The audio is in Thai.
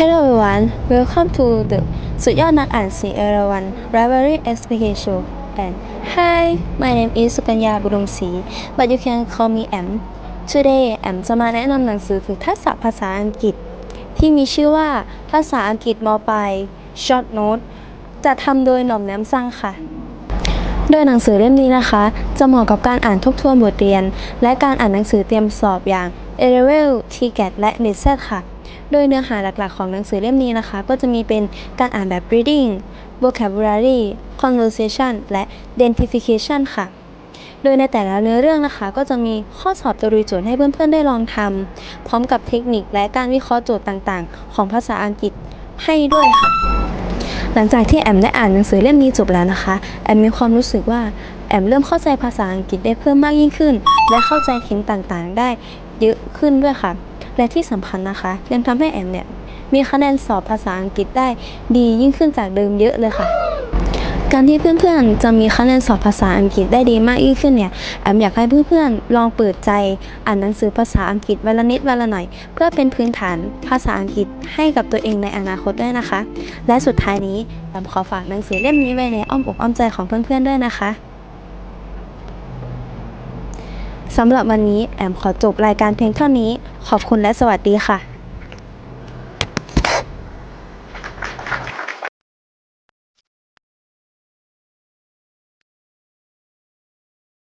Hello everyone welcome to the สุดยอดนักอ่านสีเอราวัน Library Explication Show and Hi my name is สุกัญญาบุรุงศรี but you can call me M Today M จะมาแนะนำหนังสือฝึกทักษะภาษาอังกฤษ ที่มีชื่อว่าภาษาอังกฤษมปลาย Short Note จะทำโดยหน่อมแนมซังค่ะ โดยหนังสือเล่มนี้นะคะ จะเหมาะกับการอ่านทบทวนบทเรียน และการอ่านหนังสือเตรียมสอบอย่าง a l e v e l TGAT และ n e t s e t ค่ะ โดยเนื้อหาหลักๆ ของหนังสือเล่มนี้นะคะ ก็จะมีเป็นการอ่านแบบ reading vocabulary conversation และ identification ค่ะ โดยในแต่ละเนื้อเรื่องนะคะ ก็จะมีข้อสอบตรุยโจทย์ให้เพื่อนๆ ได้ลองทำพร้อมกับเทคนิคและการวิเคราะห์โจทย์ต่างๆ ของภาษาอังกฤษให้ด้วยค่ะ หลังจากที่แอมได้อ่านหนังสือเล่มนี้จบแล้วนะคะ แอมมีความรู้สึกว่าแอมเริ่มเข้าใจภาษาอังกฤษได้เพิ่มมากยิ่งขึ้น และเข้าใจทินต่างๆ ได้ เยอะขึ้นด้วยค่ะ และที่สำคัญนะคะยังทำให้แอมเนี่ยมีคะแนนสอบภาษาอังกฤษได้ดียิ่งขึ้นจากเดิมเยอะเลยค่ะ การที่เพื่อนๆ จะมีคะแนนสอบภาษาอังกฤษได้ดีมากยิ่งขึ้นเนี่ยแอมอยากให้เพื่อนๆ ลองเปิดใจอ่านหนังสือภาษาอังกฤษวันละนิดวันละหน่อย เพื่อเป็นพื้นฐานภาษาอังกฤษให้กับตัวเองในอนาคตด้วยนะคะ และสุดท้ายนี้แอมขอฝากหนังสือเล่มนี้ไว้ในอ้อมอกอ้อมใจของเพื่อนๆด้วยนะคะ สำหรับวันนี้แอมขอจบรายการเพียงเท่านี้ ขอบคุณและสวัสดีค่ะ